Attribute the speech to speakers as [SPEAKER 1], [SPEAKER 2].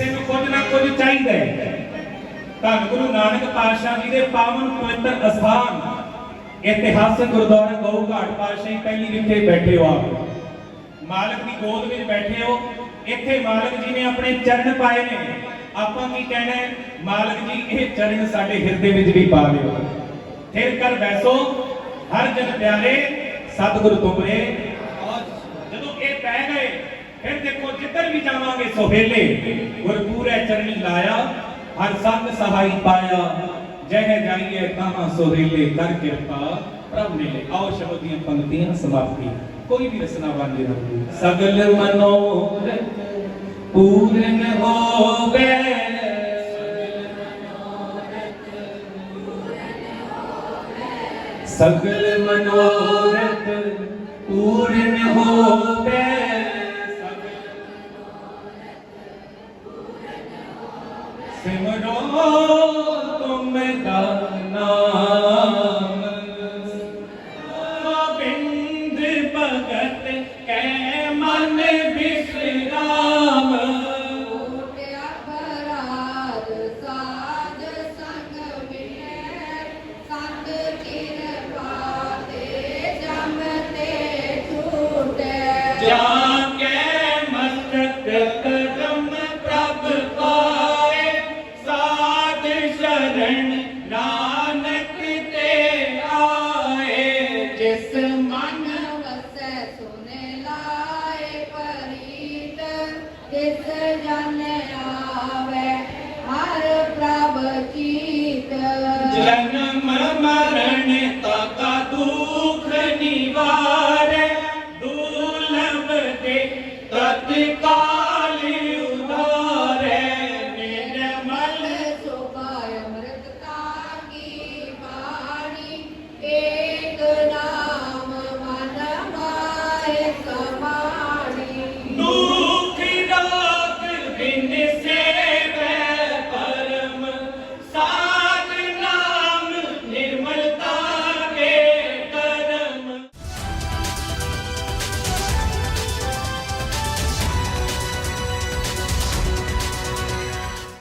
[SPEAKER 1] ਕਿਸੇ ਨੂੰ ਕੁਝ ਨਾ ਕੁਝ ਚਾਹੀਦਾ ਹੈ। ਧੰਨ ਗੁਰੂ ਨਾਨਕ ਪਾਤਸ਼ਾਹ ਜੀ ਦੇ ਪਾਵਨ ਪਵਿੱਤਰ ਅਸਥਾਨ, ਇਤਿਹਾਸਕ ਗੁਰਦੁਆਰਾ ਗਊ ਘਾਟ ਪਾਤਸ਼ਾਹੀ ਪਹਿਲੀ ਵਿਖੇ ਬੈਠੇ ਹੋ ਆਪ। ਮਾਲਕ ਦੀ ਗੋਦ ਵਿੱਚ ਬੈਠੇ ਹੋ। ਇੱਥੇ ਮਾਲਕ ਜੀ ਨੇ ਆਪਣੇ ਚਰਨ ਪਾਏ ਨੇ। ਆਪਾਂ ਕੀ ਕਹਿਣਾ ਮਾਲਕ ਜੀ, ਇਹ ਚਰਨ ਸਾਡੇ ਹਿਰਦੇ ਵਿੱਚ ਵੀ ਪਾ ਲਿਓ ਫਿਰ ਕਰ ਬੈਸੋ, ਹਰ ਜਨ ਪਿਆਰੇ, ਸਤਿਗੁਰ ਤੁਮਰੇ। ਜਦੋਂ ਇਹ ਪੈ ਗਏ ਫਿਰ ਦੇਖੋ ਜਿੱਧਰ ਵੀ ਜਾਵਾਂਗੇ ਸੋਹੇਲੇ ਗੁਰਪੂਰੇ ਚਰਨੀ ਲਾਇਆ ਹਰ ਸੰਗ ਸਹਾਈ ਪਾਇਆ ਜਹ ਜਾਈਏ ਤਾਹਾਂ ਸੋਹੇਲੇ ਕਰ ਕਿਰਪਾ ਪ੍ਰਭ ਨੇ ਆਓ ਸ਼ਬਦ ਦੀਆਂ ਪੰਕਤੀਆਂ ਸਮਾਪਤੀ ਕੋਈ ਵੀ ਰਸਨਾ ਵਾਂਝੇ ਨਾ ਹੋਵੇ ਸਗਲ ਮਨੋਰਥ ਪੂਰਨ ਹੋਵੇ ਸਗਲ ਮਨੋਰਥ ਪੂਰਨ ਹੋਵੇ ਸਿਮਰੋ ਤੁਮ ਦਾ ਨਾਮ ਗੋਬਿੰਦ ਭਗਤ ਕੈ ਮਨ ਬਿਸਰਾਮ
[SPEAKER 2] ਟੁੱਟਿਆ ਬਰਾਦ ਸਾਜ ਸੰਗ ਮਿਲੇ ਸੰਗ ਕਿਰਪਾ ਤੇ ਜਮ ਤੇ ਛੂਟੇ जन आवे हर प्रभ चित जन्म मरण तका दुख
[SPEAKER 1] निवार